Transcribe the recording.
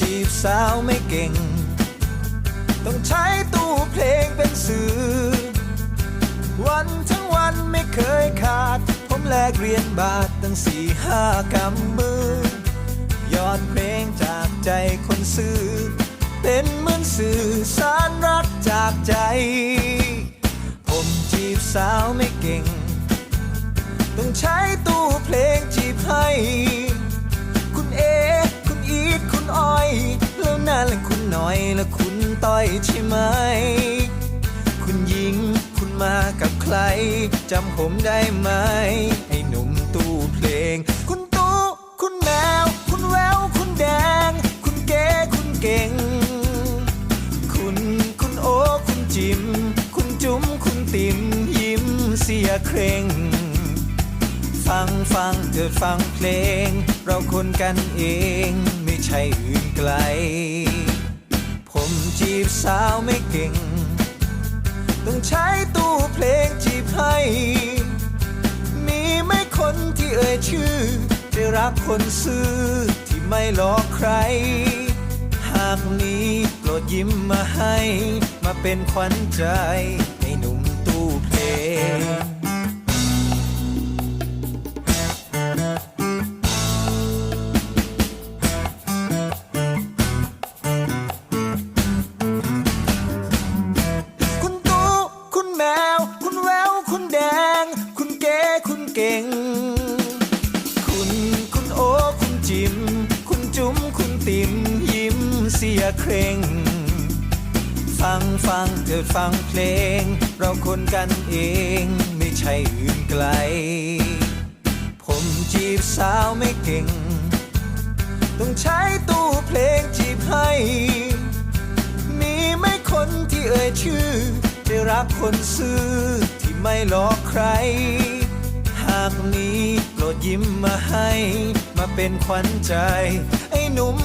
จีบสาวไม่เก่ง ต้องใช้ตู้เพลงเป็นสื่อ วันทั้งวันไม่เคยขาด ผมแลกเรียญบาทตั้งสี่ห้ากำมือ ยอดเพลงจากใจคนซื้อ เป็นเหมือนสื่อสารรักจากใจ ผมจีบสาวไม่เก่ง ต้องใช้ตู้เพลงจีบให้ ต้อยใช่ไหม คุณหญิงคุณมากับใคร จำผมได้ไหม ไอ้หนุ่มตู้เพลง คุณตู้คุณแมว คุณแวว คุณแดง คุณเก๋คุณเก่ง คุณคุณโอคุณจิม คุณจุ๋มคุณติ๋มยิ้มเสียเคร่งฟังฟังเถิดฟังเพลง เราคนกันเองไม่ใช่อื่นไกล สาวไม่เก่ง ต้องใช้ตู้เพลงจีบให้ มีไม่คนที่เอ่ยชื่อจะรักคนซื่อที่ไม่หลอกใคร หากมีโปรดยิ้มมาให้ มาเป็นขวัญใจให้หนุ่มตู้เพลง เก่ง คุณคุณโอคุณจิม คุณจุ๋มคุณติมยิ้มเสียเคร่ง ฟังฟังเถิดฟังเพลง เราคนกันเองไม่ใช่อื่นไกล ผมจีบสาวไม่เก่ง ต้องใช้ตู้เพลงจีบให้มีไม่คนที่เอ่ยชื่อจะรักคนซื่อที่ไม่หลอกใครากนี้ โปรดยิ้มมาให้ มาเป็นขวัญใจ ไอ้หนุ่ม